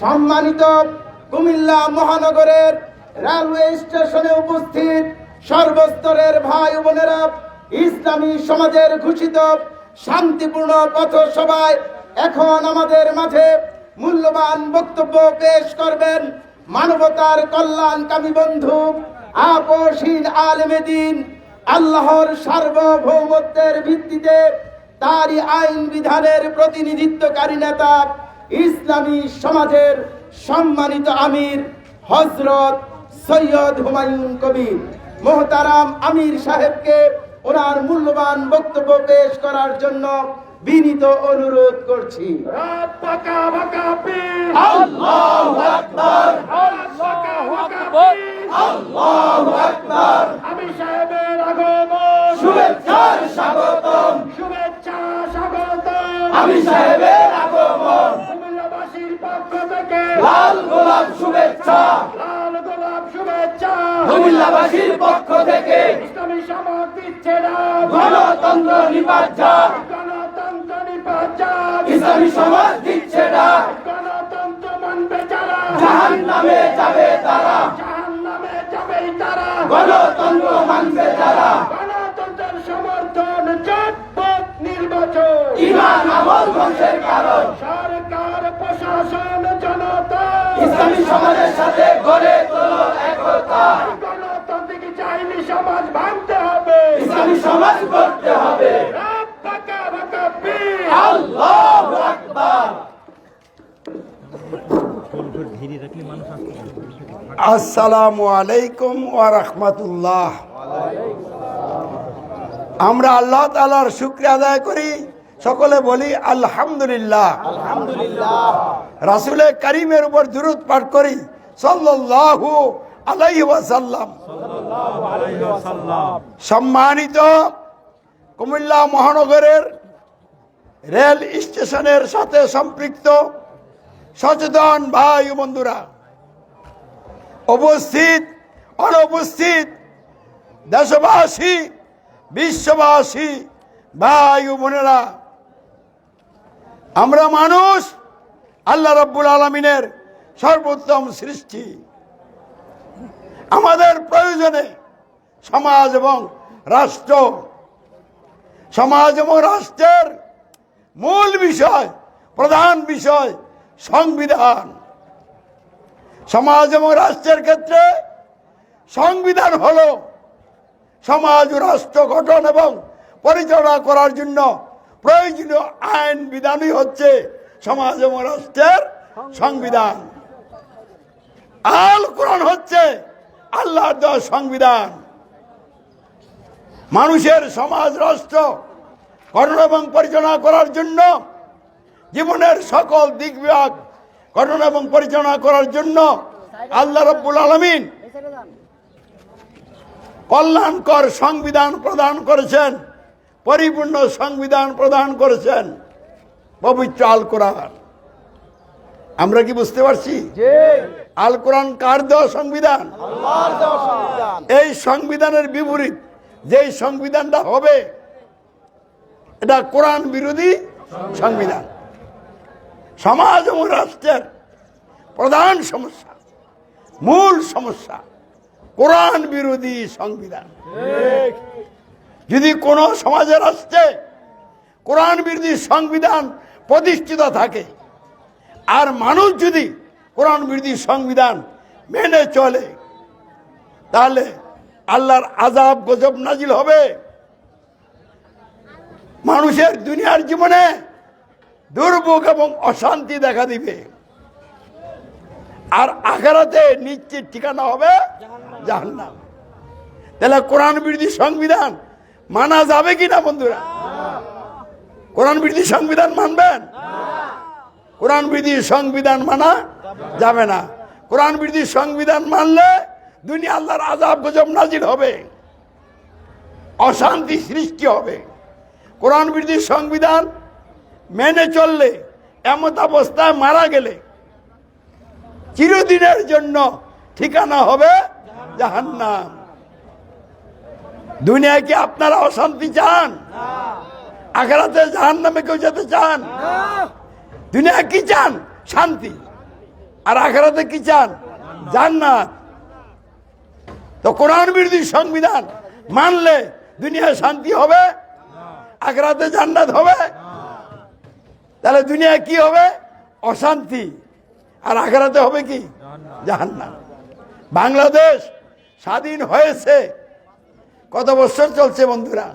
সম্মানিত কুমিল্লা মহানগরের রেলওয়ে স্টেশনে উপস্থিত সর্বস্তরের ভাই বোনেরা, ইসলামী সমাজের ঘোষিত শান্তিপূর্ণ পথসভায় এখন আমাদের মাঝে মূল্যবান বক্তব্য পেশ করবেন মানবতার কল্যাণকামী বন্ধু আপসীন আলমেদিন আল্লাহর সার্বভৌমত্বের ভিত্তিতে তারই আইন বিধানের প্রতিনিধিত্বকারী নেতা ইসলামী সমাজের সম্মানিত আমির হজরত সৈয়দ হুমায়ুন কবির। মোহতারাম আমির সাহেবকে ওনার মূল্যবান বক্তব্য পেশ করার জন্য বিনীত অনুরোধ করছি। আমি সাহেবের আগমন। শুভেচ্ছার স্বাগতম। শুভেচ্ছা স্বাগতম। আমি সাহেবের আগমন কুমিল্লাবাসীর পক্ষ থেকে লাল গোলাপ শুভেচ্ছা। লাল গোলাপ শুভেচ্ছা। কুমিল্লাবাসীর পক্ষ থেকে ইসলামী সমাজ দিচ্ছে গণতন্ত্র নিপাজ্জার গণতন্ত্র নিপাচার ইসলামী সমাজ দিচ্ছে গণতন্ত্র মানবে যারা। জাহান নামে যাবে তারা। জাহান নামে যাবেই তারা। গণতন্ত্র মানবে যারা গণতন্ত্রের সমর্থন চটপট নির্বাচন। ইমান আমল ধ্বংসের কারণ। সরকার প্রশাসন ইসলামী সমাজের সাথে গড়ে তোলো একতা। গণতান্ত্রিক চাইনি সমাজ ভাঙতে হবে। ইসলামী সমাজ গড়তে হবে। আল্লাহু আকবার। আসসালামু আলাইকুম ওয়া রাহমাতুল্লাহ। আমরা আল্লাহ তাআলার শুকরিয়া আদায় করি। সকলে বলি আলহামদুলিল্লাহ। আলহামদুলিল্লাহ। রাসূলের কারীমের উপর দুরূদ পাঠ করি। সাল্লাল্লাহু আলাইহি ওয়াসাল্লাম। সম্মানিত কুমিল্লা মহানগরের রেল স্টেশনের সাথে সম্পৃক্ত সচেতন ভাই বন্ধুরা উপস্থিত অনুপস্থিত দেশবাসী বিশ্ববাসী ভাই বোনেরা আমরা মানুষ আল্লাহ রব্বুল আলমিনের সর্বোত্তম সৃষ্টি। আমাদের প্রয়োজনে সমাজ এবং রাষ্ট্র, সমাজ এবং রাষ্ট্রের মূল বিষয়, প্রধান বিষয় সংবিধান। সমাজ এবং রাষ্ট্রের ক্ষেত্রে সংবিধান হল সমাজ ও রাষ্ট্র গঠন এবং পরিচালনা করার জন্য প্রয়োজনীয় আইন বিধানই হচ্ছে সমাজ এবং রাষ্ট্রের সংবিধান। আল কোরআন হচ্ছে আল্লাহর দেওয়া সংবিধান। মানুষের সমাজ, রাষ্ট্র গঠন এবং পরিচালনা করার জন্য, জীবনের সকল দিক বিভাগ গঠন এবং পরিচালনা করার জন্য আল্লাহ রব্বুল আলমিন কল্যাণকর সংবিধান প্রদান করেছেন, পরিপূর্ণ সংবিধান প্রদান করেছেন। পবিত্র আল কোরআন। আমরা কি বুঝতে পারছি? আল কোরআন কার দেওয়া সংবিধান? এই সংবিধানের বিপরীত যেই সংবিধানটা হবে এটা কোরআন বিরোধী সংবিধান। সমাজ এবং রাষ্ট্রের প্রধান সমস্যা মূল সমস্যা কোরআন বিরোধী সংবিধান। যদি কোন সমাজের রাষ্ট্রে কোরআন বিরোধী সংবিধান প্রতিষ্ঠিত থাকে। আর মানুষ যদি কোরআন বিরোধী সংবিধান মেনে চলে, তাহলে আল্লাহর আজাব গজব নাজিল হবে। মানুষের দুনিয়ার জীবনে দুর্ভোগ এবং অশান্তি দেখা দিবে। আর আখেরাতে নিশ্চিত ঠিকানা হবে জাহান্নাম। তাহলে কোরআন বিরোধী সংবিধান মানা যাবে কিনা বন্ধুরা? কোরআন বিরোধী সংবিধান মানবেন? কোরআন বিরোধী সংবিধান মানা যাবে না। কোরআন বিরোধী সংবিধান মানলে দুনিয়া আল্লাহর আজাব গজব নাজির হবে। অশান্তি সৃষ্টি হবে। কোরআন বিরোধী সংবিধান মেনে চললে, এমত অবস্থায় মারা গেলে চিরদিনের জন্য ঠিকানা হবে জাহান্নাম। দুনিয়ায় কি আপনারা অশান্তি চান? আখেরাতে জাহান্নামে কেউ যেতে চান? দুনিয়া কি চান? শান্তি। আর আখেরাতে কি চান? জান্নাত। তো কোরআন বিরোধী সংবিধান মানলে দুনিয়ায় শান্তি হবে? আখেরাতে জান্নাত হবে? তাহলে দুনিয়ায় কি হবে? অশান্তি। আর আখেরাতে হবে কি? জাহান্নাম। বাংলাদেশ স্বাধীন হয়েছে। কত বছর চলছে বন্ধুরা?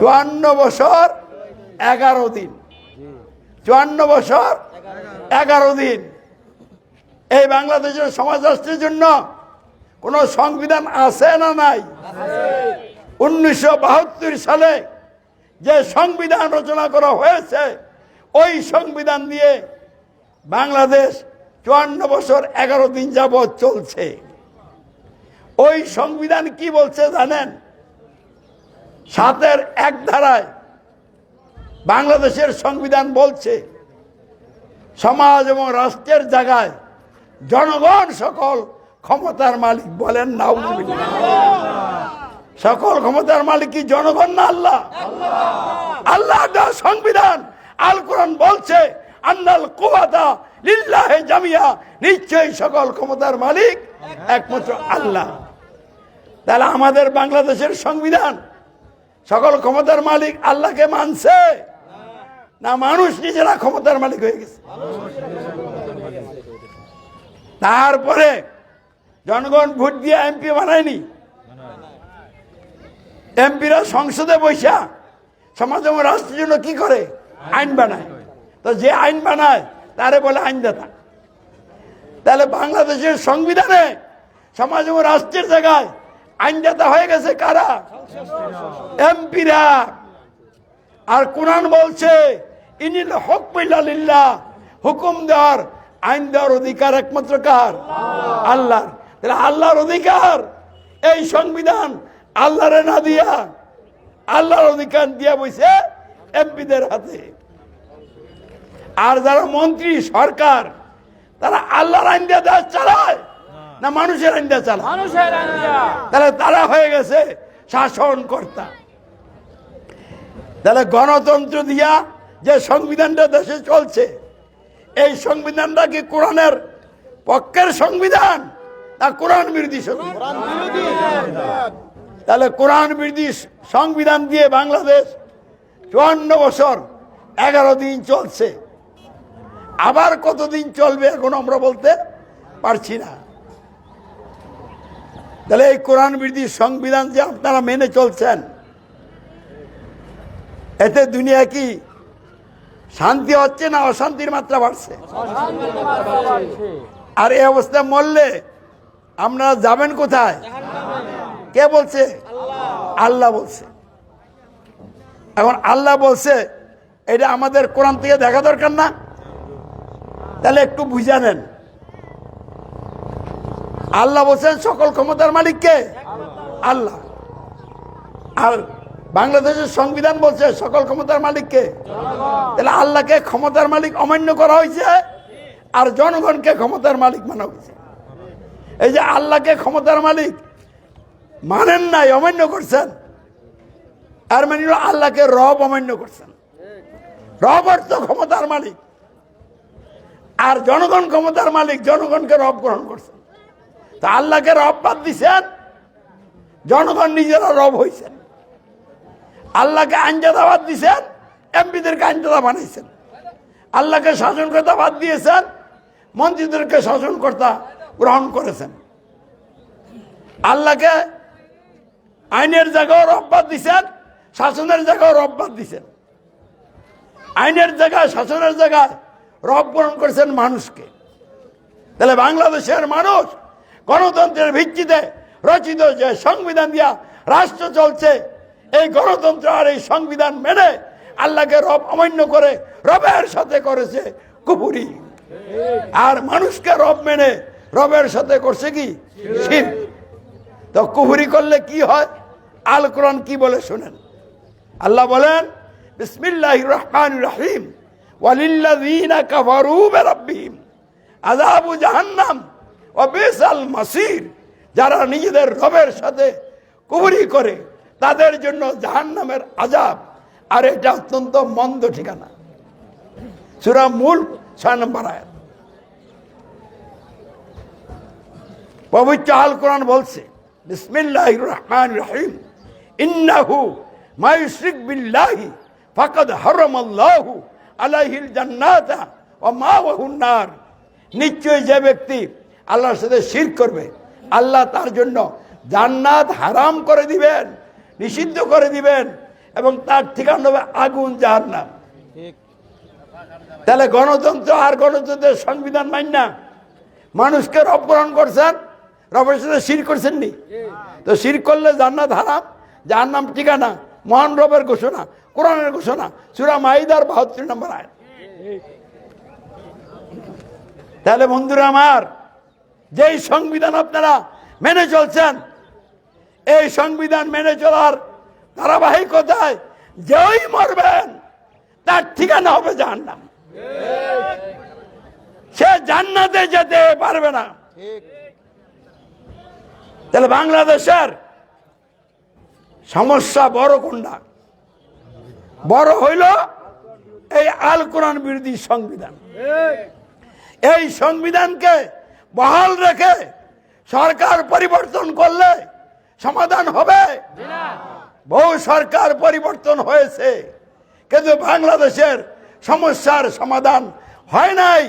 চুয়ান্ন বছর। এগারো দিন। চুয়ান্ন বছর, এগারো দিন। এই বাংলাদেশের সমাজ রাষ্ট্রের জন্য কোন সংবিধান আছে না নাই? উনিশশো বাহাত্তর সালে যে সংবিধান রচনা করা হয়েছে, ওই সংবিধান দিয়ে বাংলাদেশ চুয়ান্ন বছর, এগারো দিন যাবৎ চলছে। ওই সংবিধান কি বলছে জানেন? সাতের এক ধারায় বাংলাদেশের সংবিধান বলছে, সমাজ এবং রাষ্ট্রের জায়গায় জনগণ সকল ক্ষমতার মালিক বলেন না সকল ক্ষমতার মালিক কি জনগণ না আল্লাহ? আল্লাহ। সংবিধান আল কোরআন বলছে, আন্নাল কুয়াতা লিল্লাহে জামিয়া। নিশ্চয়ই সকল ক্ষমতার মালিক একমাত্র আল্লাহ। তাহলে আমাদের বাংলাদেশের সংবিধান সকল ক্ষমতার মালিক আল্লাহকে মানছে। না, মানুষ নিজেরা ক্ষমতার মালিক হয়ে গেছে। তারপরে জনগণ ভোট দিয়ে এমপি বানায়নি। এমপিরা সংসদে বৈশা সমাজ এবং রাষ্ট্রের জন্য কি করে? আইন বানায়। তো যে আইন বানায়, তারে বলে আইনদাতা। তাহলে বাংলাদেশের সংবিধানে সমাজ এবং রাষ্ট্রের জায়গায় আইনদাতা হয়ে গেছে কারা? এমপিরা। আর কোরআন বলছে, ইনিল হক লিল্লাহ হুকুম দেওয়ার, আইন দেওয়ার অধিকার একমাত্র কার? আল্লাহ তাহলে আল্লাহর অধিকার, এই সংবিধান আল্লাহরে না দিয়া, আল্লাহর অধিকার দিয়া বইছে এমপিদের হাতে। আর যারা মন্ত্রী, সরকার, তারা আল্লাহর আইন দিয়ে দেশ চালায়। না মানুষের আইন দিয়ে চালায় তাহলে তারা হয়ে গেছে শাসনকর্তা। তাহলে গণতন্ত্র দিয়া যে সংবিধানটা দেশে চলছে এই সংবিধানটা কি কোরআনের পক্ষের সংবিধান না কোরআন বিরোধী সংবিধান। তাহলে কোরআন বিরোধী সংবিধান দিয়ে বাংলাদেশ চুয়ান্ন বছর এগারো দিন চলছে। আবার কতদিন চলবে এখন আমরা বলতে পারছি না। তাহলে এই কোরআন বিরোধী সংবিধান যে আপনারা মেনে চলছেন, এতে দুনিয়া কি শান্তি হচ্ছে না অশান্তির মাত্রা বাড়ছে? আর এই অবস্থায় মরলে আপনারা যাবেন কোথায়? কে বলছে? আল্লাহ বলছে। এখন আল্লাহ বলছে, এটা আমাদের কোরআন থেকে দেখা দরকার না? তাহলে একটু বুঝা নেন। আল্লাহ বলছেন, সকল ক্ষমতার মালিক কে? আল্লাহ। আর বাংলাদেশের সংবিধান বলছে, সকল ক্ষমতার মালিক কে? তাহলে আল্লাহকে ক্ষমতার মালিক অমান্য করা হয়েছে, আর জনগণকে ক্ষমতার মালিক মানা হয়েছে। এই যে আল্লাহকে ক্ষমতার মালিক মানেন নাই, অমান্য করছেন আর মানে আল্লাহকে রব অমান্য করছেন। রব অর্থ ক্ষমতার মালিক, আর জনগণ ক্ষমতার মালিক, জনগণকে রব গ্রহণ করছেন। তা আল্লাহকে রব বাদ দিছেন, জনগণ নিজেরা রব হয়েছেন আল্লাহকে আইনজাদা বাদ দিছেন, এমপিদেরকে আইনজাদা বানাইছেন। আল্লাহকে শাসনকর্তা বাদ দিয়েছেন, মন্ত্রীদেরকে শাসনকর্তা গ্রহণ করেছেন। আল্লাহকে আইনের জায়গাও রব্বাদ দিছেন, শাসনের জায়গাও রব্বাদ দিছেন। আইনের জায়গায়, শাসনের জায়গায় রব গ্রহণ করেছেন মানুষকে। তাহলে বাংলাদেশের মানুষ গণতন্ত্রের ভিত্তিতে রচিত যে সংবিধান দিয়া রাষ্ট্র চলছে, এই গণতন্ত্র আর এই সংবিধান মেনে আল্লাহকে রব অমান্য করে রবের সাথে করেছে কুপুরি আর মানুষকে রব মেনে রবের সাথে করছে কি? শির। তো কুহুরি করলে কি হয়? আল কোরআন কি বলে শোনেন? আল্লাহ বলেন বিসমিল্লাহ রহমান রহিম ওয়া বিসাল মাসির, যারা নিজেদের রবের সাথে কুহুরি করে, তাদের জন্য জাহান্নামের আজাব আর এটা অত্যন্ত মন্দ ঠিকানা। সূরা মূল ছয় নম্বর আয়াত। পবিত্র আল কোরআন বলছে বিসমিল্লাহ রহমান রহিম, ইন্নাহু মায়ুশরিক বিল্লাহি ফাকাদ হারামাল্লাহু আলাইহিল জান্নাতা ওয়া মাওয়াহুন নার। নিশ্চয়ই যে ব্যক্তি আল্লাহর সাথে শির করবে। আল্লাহ তার জন্য জান্নাত হারাম করে দিবেন নিষিদ্ধ করে দিবেন এবং তার ঠিকানা হবে আগুন জাহান্নাম। তাহলে গণতন্ত্র আর গণতন্ত্রের সংবিধান মান্য না। মানুষকে অপহরণ করছেন রবের সাথে শির করছেন নি তো শির করলে জান্নাত হারাম যার নাম ঠিকানা মহান রবের ঘোষণা কোরআনের ঘোষণা সুরা মাইদার বাহাত্তর নম্বর আয় তাহলে বন্ধুরা আমার যেই সংবিধান আপনারা মেনে চলছেন, এই সংবিধান মেনে চলার ধারাবাহিকতায় যেই মরবেন, তার ঠিকানা হবে জাহান্নাম। সে জান্নাতে যেতে পারবে না। তাহলে বাংলাদেশের সমস্যা বড় কোনটা? বড় হইল এই আল কোরআন বিরোধী সংবিধান। এই সংবিধানকে বহাল রেখে সরকার পরিবর্তন করলে সমাধান হবে। বহু সরকার পরিবর্তন হয়েছে, কিন্তু বাংলাদেশের সমস্যার সমাধান হয় নাই।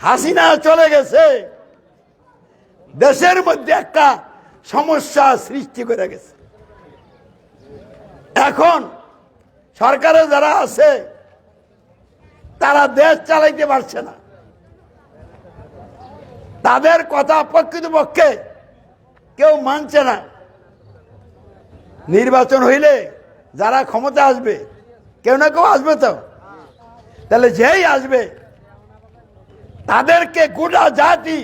হাসিনা চলে গেছে, দেশের মধ্যে একটা সমস্যা সৃষ্টি করে গেছে। এখন সরকারে যারা আছে, তারা দেশ চালাইতে পারছে না। তাদের কথা প্রকৃতপক্ষে কেউ মানছে না। নির্বাচন হইলে যারা ক্ষমতা আসবে, কেউ না কেউ আসবে তো। তাহলে যেই আসবে, তাদেরকে গোটা জাতি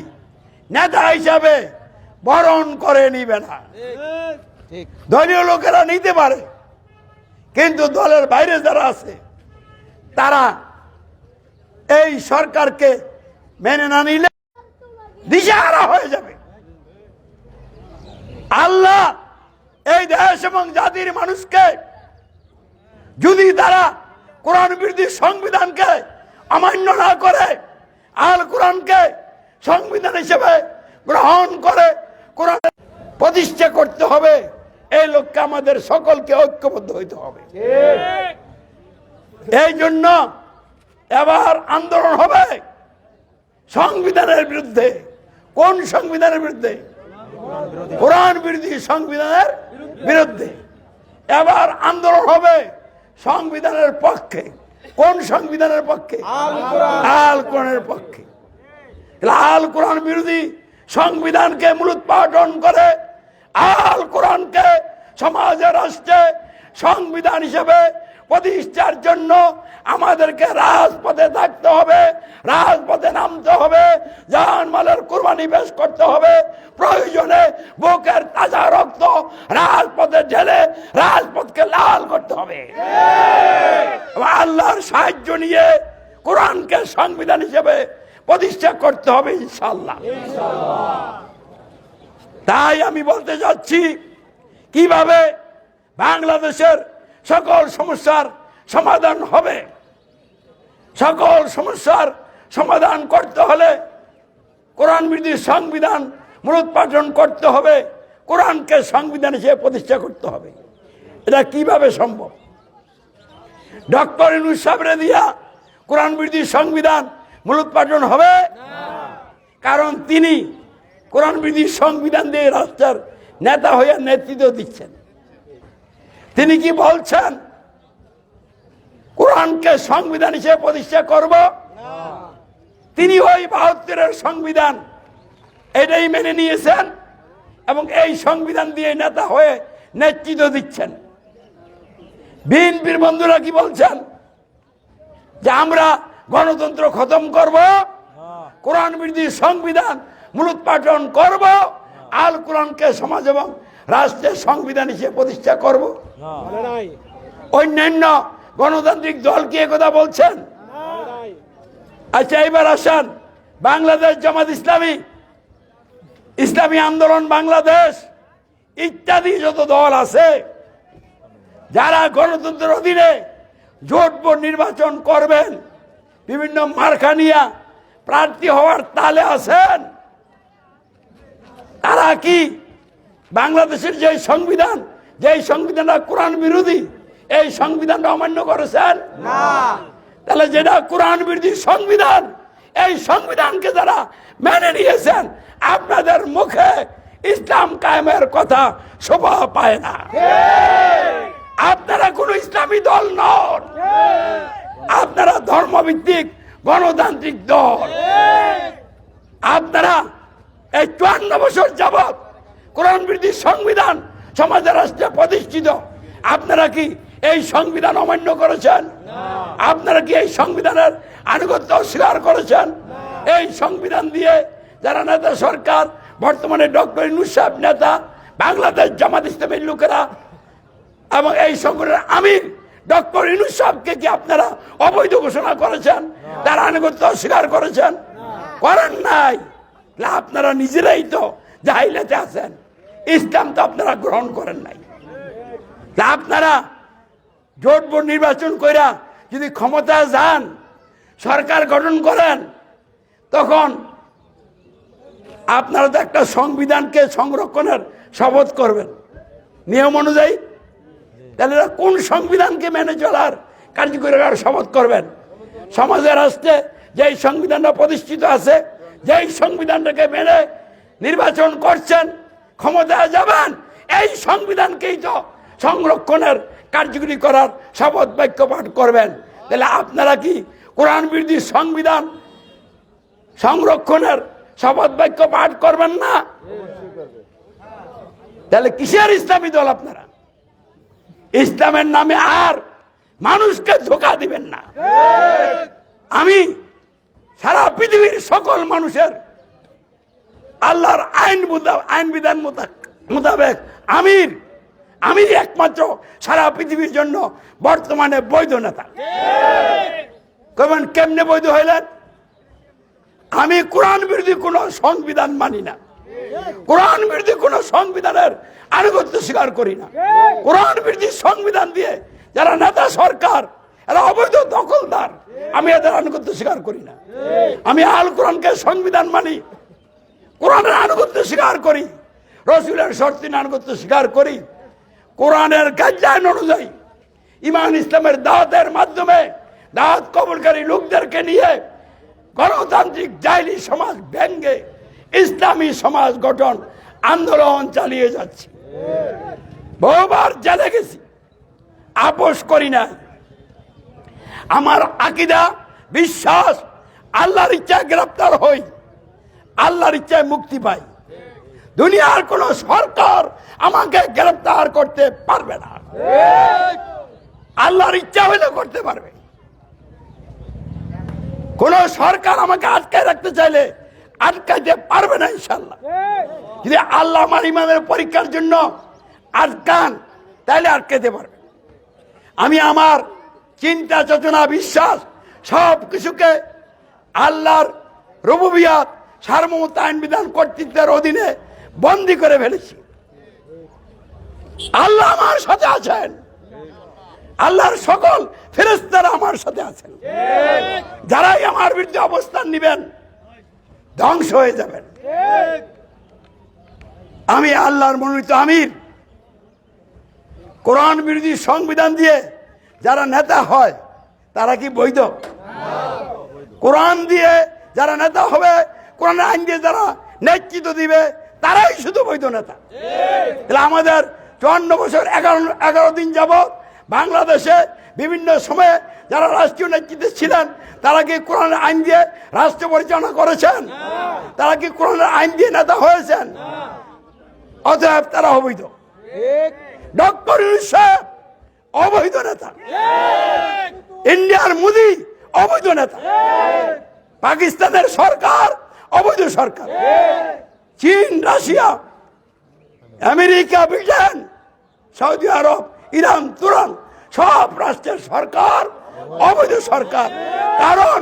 নেতা হিসাবে বরণ করে নিবে না। দলীয় লোকেরা নিতে পারে, কিন্তু দলের বাইরে যারা আছে, তারা এই সরকারকে মেনে না নিলে দিশাহারা হয়ে যাবে। আল্লাহ এই দেশ এবং জাতির মানুষকে যদি তারা কোরআন বিরোধী সংবিধানকে অমান্য না করে আল কোরআনকে সংবিধান হিসেবে গ্রহণ করে কোরআন প্রতিষ্ঠা করতে হবে এই লক্ষ্যে আমাদের সকলকে ঐক্যবদ্ধ হইতে হবে। এই জন্য এবার আন্দোলন হবে সংবিধানের বিরুদ্ধে। কোন সংবিধানের বিরুদ্ধে? কোরআন বিরোধী সংবিধানের বিরুদ্ধে। এবার আন্দোলন হবে সংবিধানের পক্ষে। কোন সংবিধানের পক্ষে? আল কোরআনের পক্ষে। আল কোরআন বিরোধী সংবিধানকে মূলোৎপাটন করে, আল কোরআনকে সমাজে রাষ্ট্রে সংবিধান হিসেবে প্রতিষ্ঠার জন্য আমাদেরকে রাজপথে থাকতে হবে, রাজপথে নামতে হবে জান মালের কোরবানি পেশ করতে হবে, প্রয়োজনে বুকের তাজা রক্ত রাজপথে ঢেলে রাজপথকে লাল করতে হবে। আল্লাহর সাহায্য নিয়ে কোরআনকে সংবিধান হিসেবে প্রতিষ্ঠা করতে হবে ইনশাল্লাহ তাই আমি বলতে যাচ্ছি কীভাবে বাংলাদেশের সকল সমস্যার সমাধান হবে। সকল সমস্যার সমাধান করতে হলে কোরআন বিরোধী সংবিধান মূলোৎপাটন করতে হবে। কোরআনকে সংবিধান হিসেবে প্রতিষ্ঠা করতে হবে। এটা কীভাবে সম্ভব? ডক্টর ইনুস সাবরে দিয়া কোরআন বিরোধী সংবিধান মূলোৎপাটন হবে? কারণ তিনি কোরআন বিরোধী সংবিধান দিয়ে রাষ্ট্রের নেতা হয়ে নেতৃত্ব দিচ্ছেন। তিনি কি বলছেন? কোরআনকে সংবিধান হিসেবে প্রতিষ্ঠা করব? তিনি ওই বাহাত্তরের সংবিধান এটাই মেনে নিয়েছেন এবং এই সংবিধান দিয়ে নেতা হয়ে নেতৃত্ব দিচ্ছেন। বিএনপির বন্ধুরা কি বলছেন? যে আমরা গণতন্ত্র খতম করব, কোরআন বিরোধী সংবিধান মূলোৎপাটন করব, আল কোরআনকে সমাজ এবং রাষ্ট্রের সংবিধান হিসেবে প্রতিষ্ঠা করব। অন্যান্য গণতান্ত্রিক দল কি কথা বলছেন? আচ্ছা এবার আসান। বাংলাদেশ জামাত ইসলামী ইসলামী আন্দোলন বাংলাদেশ ইত্যাদি যত দল আছে যারা গণতন্ত্রের অধীনে জোট বোর্ড নির্বাচন করবেন বিভিন্ন মারখানিয়া প্রার্থী হওয়ার তালে আছেন তারা কি বাংলাদেশের যে সংবিধান যে সংবিধানটা কোরআন বিরোধী এই সংবিধানটা অমান্য করেছেন? তাহলে যেটা কোরআন বিরোধী সংবিধান এই সংবিধানকে যারা মেনে নিয়েছেন আপনাদের মুখে ইসলাম কায়েমের কথা শোভা পায় না। আপনারা কোন ইসলামী দল নন। আপনারা ধর্মভিত্তিক গণতান্ত্রিক দল। আপনারা এই চুয়ান্ন বছর যাবৎ কোরআন বিরোধী সংবিধান সমাজের রাষ্ট্রে প্রতিষ্ঠিত। আপনারা কি এই সংবিধান অমান্য করেছেন? আপনারা কি এই সংবিধানের আনুগত্য অস্বীকার করেছেন? এই সংবিধান দিয়ে যারা নেতা সরকার, বর্তমানে ডক্টর ইনুস সাহেব নেতা, বাংলাদেশ জামাত ইসলামের লোকেরা এবং এই সংগঠনের আমির ডক্টর ইনুস সাহেবকে কি আপনারা অবৈধ ঘোষণা করেছেন? তারা আনুগত্য অস্বীকার করেছেন? করেন নাই। আপনারা নিজেরাই তো জাহিলাতে আছেন। ইসলাম তো আপনারা গ্রহণ করেন নাই। তা আপনারা জোট বোর্ড নির্বাচন কইরা যদি ক্ষমতা যান, সরকার গঠন করেন, তখন আপনারা তো একটা সংবিধানকে সংরক্ষণের শপথ করবেন। নিয়ম অনুযায়ী? তাহলে কোন সংবিধানকে মেনে চলার কার্যকরী শপথ করবেন? সমাজের রাষ্ট্রে যেই সংবিধানটা প্রতিষ্ঠিত আছে, যেই সংবিধানটাকে মেনে নির্বাচন করছেন ক্ষমতায় যাবেন, এই সংবিধানকেই তো সংরক্ষণের কার্যকরী করার শপথ বাক্য পাঠ করবেন। তাহলে আপনারা কি কোরআন বিরোধী সংবিধান সংরক্ষণের শপথ বাক্য পাঠ করবেন না? তাহলে কিসের ইসলামী দল আপনারা? ইসলামের নামে আর মানুষকে ধোকা দিবেন না। আমি সারা পৃথিবীর সকল মানুষের আল্লাহর আইন আইন বিধান মোতাবেক আমির। আমি একমাত্র সারা পৃথিবীর জন্য বর্তমানে বৈধ নেতা। কেমন কেমনে বৈধ হইলেন? আমি কোরআন বিরোধী কোনো সংবিধান মানি না। কোরআন বিরোধী কোন সংবিধানের আনুগত্য স্বীকার করি না। কোরআন বিরোধী সংবিধান দিয়ে যারা নেতা সরকার, এরা অবৈধ দখলদার, আমি এদের আনুগত্য স্বীকার করি না। আমি আল কোরআনকে সংবিধান মানি কোরআনের আনুগত্য স্বীকার করি, রসুলের শর্তিন আনুগত্য স্বীকার করি, কোরআনের গাইডলাইন অনুযায়ী ইমান ইসলামের দাওয়াতের মাধ্যমে দাওয়াত কবলকারী লোকদেরকে নিয়ে গণতান্ত্রিক জাইলি সমাজ ব্যঙ্গে ইসলামী সমাজ গঠন আন্দোলন চালিয়ে যাচ্ছি। বহুবার জেলে গেছি, আপোষ করি না আমার আকিদা, বিশ্বাস, আল্লাহর ইচ্ছা গ্রেপ্তার হই। আল্লাহর ইচ্ছায় মুক্তি পাই। দুনিয়ার কোন সরকার আমাকে গ্রেপ্তার করতে পারবে না। আল্লাহর ইচ্ছা হইলে করতে পারবে। কোন সরকার আমাকে আটকায় রাখতে চাইলে আটকাইতে পারবে না ইনশাল্লাহ যদি আল্লাহ আমার ইমানের পরীক্ষার জন্য আটকান, তাহলে আটকাইতে পারবে। আমি আমার চিন্তা, চেতনা, বিশ্বাস সব কিছুকে আল্লাহর রবুবিয়াত সার্বভৌমত্ব আইন বিধান কর্তৃত্বের অধীনে বন্দি করে ফেলেছি। আল্লাহ আমার সাথে আছেন। আল্লাহর সকল ফেরেস্তারা আমার সাথে আছেন। যারাই আমার বিরুদ্ধে অবস্থান নিবেন, ধ্বংস হয়ে যাবেন। আমি আল্লাহর মনোনীত আমির। কোরআন বিরোধী সংবিধান দিয়ে যারা নেতা হয়, তারা কি বৈধ? কোরআন দিয়ে যারা নেতা হবে কোরআন আইন দিয়ে যারা নেতৃত্ব দিবে, তারাই শুধু বৈধ নেতা। তাহলে আমাদের চুয়ান্ন বছর, এগারো এগারো দিন যাবৎ বাংলাদেশে বিভিন্ন সময়ে যারা রাষ্ট্রীয় নেতৃত্বে ছিলেন, তারা কি কোরআনের আইন দিয়ে রাষ্ট্র পরিচালনা করেছেন? তারা কি কোরআনের আইন দিয়ে নেতা হয়েছেন? অতএব তারা অবৈধ। ডক্টর সাহেব অবৈধ নেতা। ইন্ডিয়ার মোদি অবৈধ নেতা। পাকিস্তানের সরকার অবৈধ সরকার। চীন, রাশিয়া, আমেরিকা, ব্রিটেন, সৌদি আরব, ইরান তুরান সব রাষ্ট্রের সরকার, অবৈধ সরকার। কারণ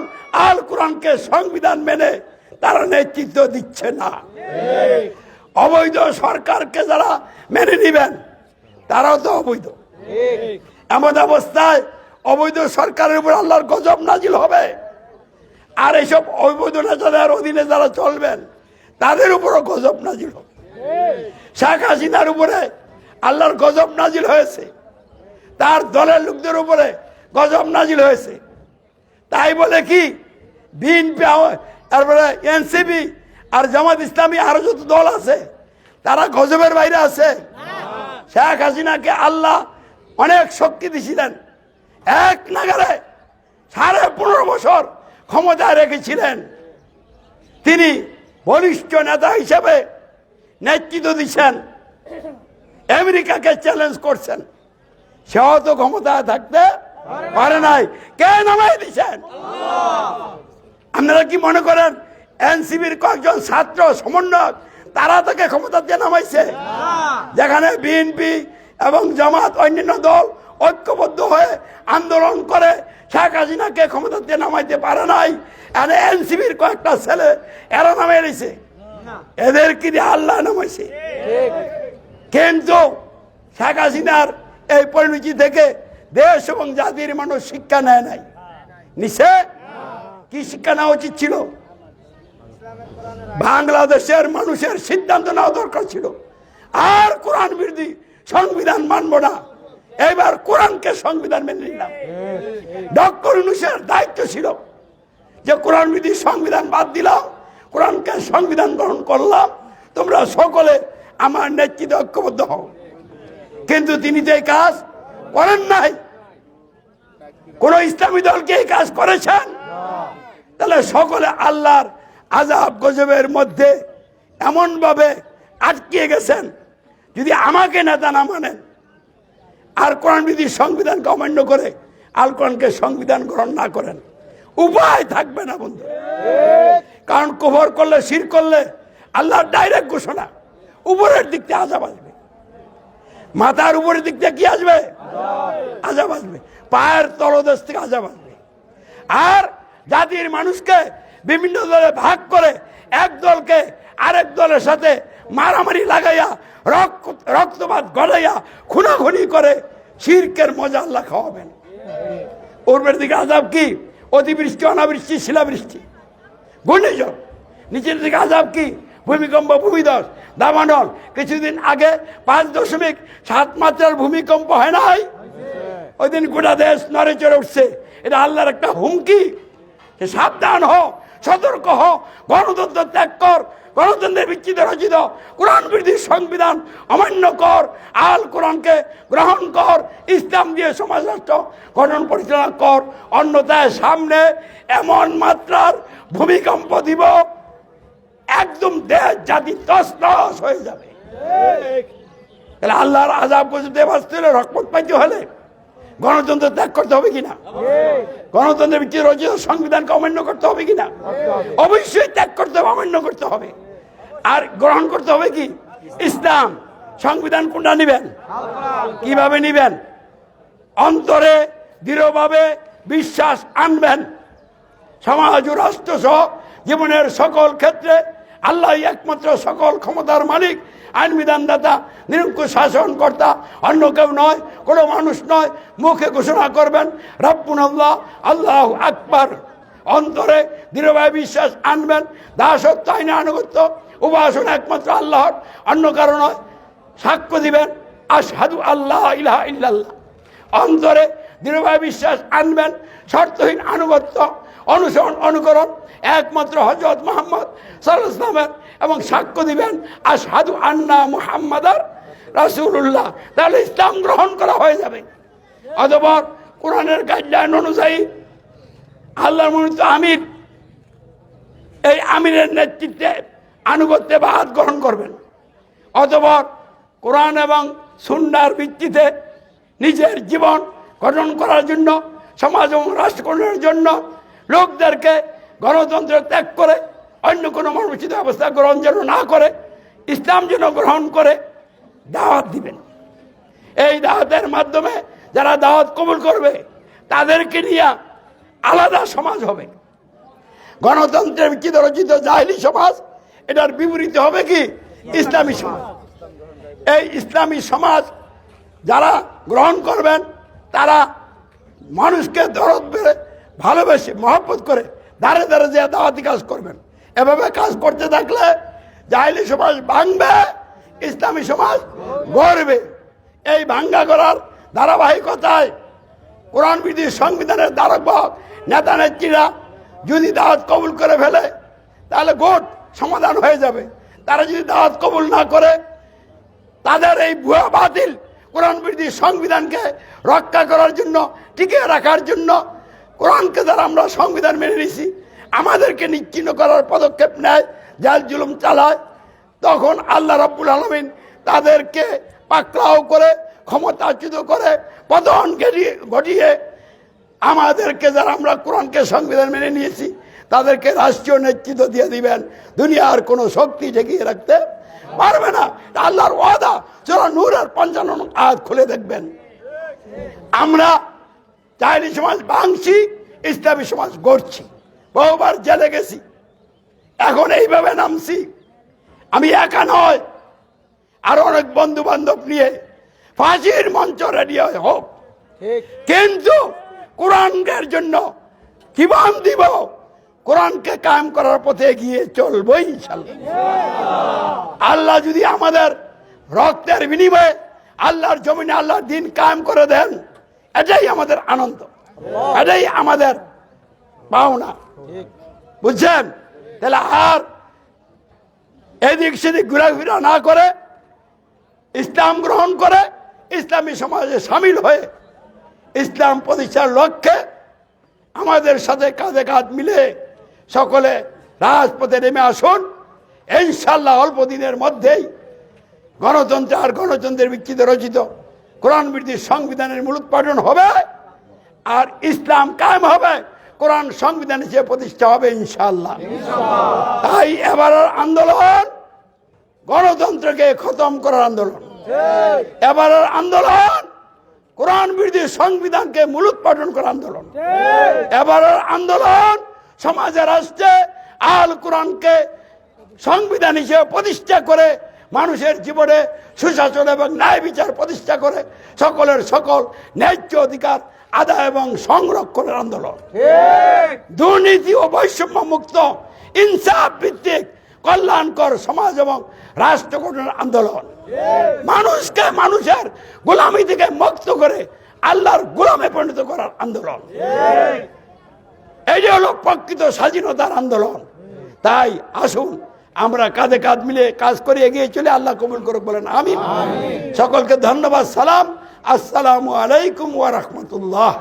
আল কোরআনকে সংবিধান মেনে তারা নেতৃত্ব দিচ্ছে না। অবৈধ সরকারকে যারা মেনে নিবেন, তারাও তো অবৈধ। এমন অবস্থায় অবৈধ সরকারের উপর আল্লাহর গজব নাজিল হবে। আর এইসব অবৈধ নেতাদের অধীনে যারা চলবেন, তাদের উপরও গজব নাজিল হবে। শেখ হাসিনার উপরে আল্লাহর গজব নাজিল হয়েছে। তার দলের লোকদের উপরে গজব নাজিল হয়েছে। তাই বলে কি, বিএনপি, তারপরে এনসিপি আর জামাত ইসলামী আরও যত দল আছে, তারা গজবের বাইরে আছে। শেখ হাসিনাকে আল্লাহ অনেক শক্তি দিছিলেন এক নাগারে সাড়ে পনেরো বছর ক্ষমতায় রেখেছিলেন। তিনি বলিষ্ঠ নেতা হিসেবে নেতৃত্ব দিচ্ছেন। আমেরিকাকে চ্যালেঞ্জ করছেন। সেও তো ক্ষমতা থাকতে পারে নাই। কে নামাই দিচ্ছেন? আপনারা কি মনে করেন এনসিবির কয়েকজন ছাত্র সমন্বয়ক, তারা তাকে ক্ষমতাতে নামাইছে? যেখানে বিএনপি এবং জামাত অন্যান্য দল ঐক্যবদ্ধ হয়ে আন্দোলন করে শেখ হাসিনাকে ক্ষমতাতে নামাইতে পারে নাই। এনে এনসিবির কয়েকটা ছেলে এরা নামে রয়েছে এদের কি আল্লাহ নামাইছে? কিন্তু শেখ হাসিনার এই পরিণতি থেকে দেশ এবং জাতির মানুষ শিক্ষা নেয় নাই। নিছে? কি শিক্ষা নেওয়া উচিত ছিল? বাংলাদেশের মানুষের সিদ্ধান্ত নেওয়া দরকার ছিল। আর কোরআন বিরোধী সংবিধান মানব না। এবার কোরআনকে সংবিধান মেনে নিলাম। ডক্টর ইউনুসের দায়িত্ব ছিল যে কোরআন বিধি সংবিধান বাদ দিলাম কোরআনকে সংবিধান গ্রহণ করলাম তোমরা সকলে আমার নেতৃত্বে ঐক্যবদ্ধ হও। কিন্তু তিনি যে এই কাজ করেন নাই কোন ইসলামী দলকে এই কাজ করেছেন? তাহলে সকলে আল্লাহর আজাব গজবের মধ্যে এমনভাবে আটকিয়ে গেছেন যদি আমাকে নেতা না মানেন আর কোরআন বিধির সংবিধানকে অমান্য করে, আল কোরআনকে সংবিধান গ্রহণ না করেন। উপায় থাকবে না, বন্ধু। কারণ কোভর করলে, শির করলে আল্লাহর ডাইরেক্ট ঘোষণা। উপরের দিক থেকে আজাব আসবে। মাথার উপরের দিক থেকে কি আসবে? আজাব আসবে। পায়ের তলদেশ থেকে আজাব আসবে। আর জাতির মানুষকে বিভিন্ন দলে ভাগ করে, এক দলকে আরেক দলের সাথে মারামারি লাগাইয়া, রক্ত, রক্তপাত গড়াইয়া, খুনাখুনি করে শিরকের মজা আল্লাহ খাওয়াবেন। পূর্বের দিকে আজাব কি? অতিবৃষ্টি, অনাবৃষ্টি, শিলাবৃষ্টি। ঘূর্ণিঝড়। নিচের দিকে আজাব কি? ভূমিকম্প, ভূমিধস, দাবানল। কিছুদিন আগে পাঁচ দশমিক সাত মাত্রার ভূমিকম্প হয় নাই? ওই দিন গোটা দেশ নড়ে চড়ে উঠছে। এটা আল্লাহর একটা হুমকি। সাবধান হ সতর্ক হ, গণতন্ত্র ত্যাগ কর, গণতন্ত্রের বিচ্ছিত রচিত কোরআন বিরোধী সংবিধান অমান্য কর, আল কোরআনকে গ্রহণ কর, ইসলাম দিয়ে সমাজ রাষ্ট্র গঠন পরিচালনা কর অন্যতায় সামনে এমন মাত্রার ভূমিকম্প দিব, একদম দেশ, জাতি তস নস হয়ে যাবে। তাহলে আল্লাহর আজাব বাঁচতে হলে রকমত পাইতে হলে গণতন্ত্র ত্যাগ করতে হবে কিনা? গণতন্ত্রের ভিত্তিতে রচিত সংবিধানকে অমান্য করতে হবে কিনা? অবশ্যই ত্যাগ করতে হবে, অমান্য করতে হবে। আর গ্রহণ করতে হবে কি? ইসলাম। সংবিধান কোনটা নিবেন? কীভাবে নিবেন? অন্তরে দৃঢ়ভাবে বিশ্বাস আনবেন। সমাজ রাষ্ট্র সহ জীবনের সকল ক্ষেত্রে আল্লাহ একমাত্র সকল ক্ষমতার মালিক আইন বিধানদাতা নিরঙ্কুশ শাসন কর্তা অন্য কেউ নয়, কোনো মানুষ নয়, মুখে ঘোষণা করবেন রব্বুন আল্লাহ আল্লাহ আকবর। অন্তরে দৃঢ়ভাবে বিশ্বাস আনবেন, দাসত্ব, আইনে আনুগত্য, উপাসনা একমাত্র আল্লাহর, অন্য কারও নয়, সাক্ষ্য দিবেন, আশহাদু আল্লাহ ইলাহা ইল্লাল্লাহ। অন্তরে দৃঢ়ভাবে বিশ্বাস আনবেন, শর্তহীন আনুগত্য, অনুসরণ, অনুকরণ একমাত্র হজরত মোহাম্মদ সাল্লামের এবং সাক্ষ্য দিবেন আর সাধু আন্না মুহাম্মাদার রাসুল্লাহ তাহলে ইসলাম গ্রহণ করা হয়ে যাবে। অথবা কোরআনের গাইডলাইন অনুযায়ী আল্লাহ মনোনীত আমির, এই আমিরের নেতৃত্বে আনুগত্যে বা হাত গ্রহণ করবেন। অথবা কোরআন এবং সুন্নার ভিত্তিতে নিজের জীবন গঠন করার জন্য, সমাজ এবং রাষ্ট্র জন্য লোকদেরকে গণতন্ত্র ত্যাগ করে, অন্য কোনো মর্মচিত অবস্থা গ্রহণ যেন না করে, ইসলাম যেন গ্রহণ করে, দাওয়াত দিবেন। এই দাওয়াতের মাধ্যমে যারা দাওয়াত কবুল করবে, তাদেরকে নিয়ে আলাদা সমাজ হবে। গণতন্ত্রের ভিত্তিতে রচিত জাহিলি সমাজ, এটার বিপরীত হবে কি? ইসলামী সমাজ। এই ইসলামী সমাজ যারা গ্রহণ করবেন, তারা মানুষকে দরদ বেড়ে ভালোবেসে, মহব্বত করে ধারে ধারে যে দাওয়াতি কাজ করবেন। এভাবে কাজ করতে থাকলে জাহিলি সমাজ ভাঙবে, ইসলামী সমাজ গড়বে। এই ভাঙ্গা করার ধারাবাহিকতায় কোরআন বিধি সংবিধানের দ্বারক নেতা নেত্রীরা যদি দাওয়াত কবুল করে ফেলে, তাহলে গোট সমাধান হয়ে যাবে। তারা যদি দাওয়াত কবুল না করে, তাদের এই ভুয়া বাতিল কোরআন বিরোধী সংবিধানকে রক্ষা করার জন্য, টিকিয়ে রাখার জন্য কোরআনকে যারা আমরা সংবিধান মেনে নিয়েছি, আমাদেরকে নিশ্চিন্ন করার পদক্ষেপ নেয় জাল জুলুম চালায়, তখন আল্লাহ রাব্বুল আলমিন তাদেরকে পাকড়াও করে, ক্ষমতাচ্যুত করে, পতন ঘটিয়ে আমাদেরকে যারা আমরা কোরআনকে সংবিধান মেনে নিয়েছি, তাদেরকে রাষ্ট্রীয় নেতৃত্ব দিয়ে দিবেন। দুনিয়ার কোনো শক্তি ঠেকিয়ে রাখতে পারবে না। আল্লাহর ওয়াদা যারা নূরের পঞ্চান্ন আয়াত খুলে দেখবেন। আমরা চাইনি সমাজ ভাঙছি ইসলামী সমাজ গড়ছি। বহুবার জেলে গেছি। এখন এইভাবে নামছি। আমি একা নয় আর অনেক বন্ধু বান্ধব নিয়ে ফাঁসির মঞ্চ রেডি হয় হোক। কিন্তু কোরআনের জন্য জীবন দিব? কোরআনকে কায়েম করার পথে এগিয়ে চলবই ইনশাল্লাহ আল্লাহ যদি আমাদের রক্তের বিনিময়ে আল্লাহর জমিনে আল্লাহর দিন কায়েম করে দেন এটাই আমাদের আনন্দ। এটাই আমাদের পাওনা বুঝছেন? তাহলে আর এদিক সেদিক ঘোরাফেরা না করে ইসলাম গ্রহণ করে ইসলামী সমাজে সামিল হয়ে ইসলাম প্রতিষ্ঠার লক্ষ্যে আমাদের সাথে কাঁধে কাঁধ মিলে সকলে রাজপথে নেমে আসুন। ইনশাল্লাহ অল্প দিনের মধ্যেই গণতন্ত্র আর গণতন্ত্রের ভিত্তিতে রচিত কোরআন বৃদ্ধির সংবিধানের মূলোৎপাটন হবে আর ইসলাম কায়েম হবে। কোরআন সংবিধান হিসেবে প্রতিষ্ঠা হবে ইনশাল্লাহ তাই এবারের আন্দোলন গণতন্ত্রকে খতম করার আন্দোলন। এবারের আন্দোলন কোরআন বিরোধী সংবিধানকে মূলোৎপাটন করার আন্দোলন। এবারের আন্দোলন সমাজে রাষ্ট্রে আল কোরআনকে সংবিধান হিসেবে প্রতিষ্ঠা করে মানুষের জীবনে সুশাসন এবং ন্যায় বিচার প্রতিষ্ঠা করে সকলের সকল ন্যায্য অধিকার আদায় এবং সংরক্ষণের আন্দোলন। দুর্নীতি ও বৈষম্য মুক্ত ইনসাফ ভিত্তিক কল্যাণকর সমাজ এবং রাষ্ট্র গঠনের আন্দোলন। মানুষকে মানুষের গোলামি থেকে মুক্ত করে আল্লাহর গোলামে পরিণত করার আন্দোলন। এই হলো প্রকৃত স্বাধীনতার আন্দোলন। তাই আসুন আমরা কাঁধে কাঁধ মিলে কাজ করে এগিয়ে চলে আল্লাহ কবুল করুক বলেন আমি সকলকে ধন্যবাদ সালাম। আসসালামু আলাইকুম ওয়া রাহমাতুল্লাহ।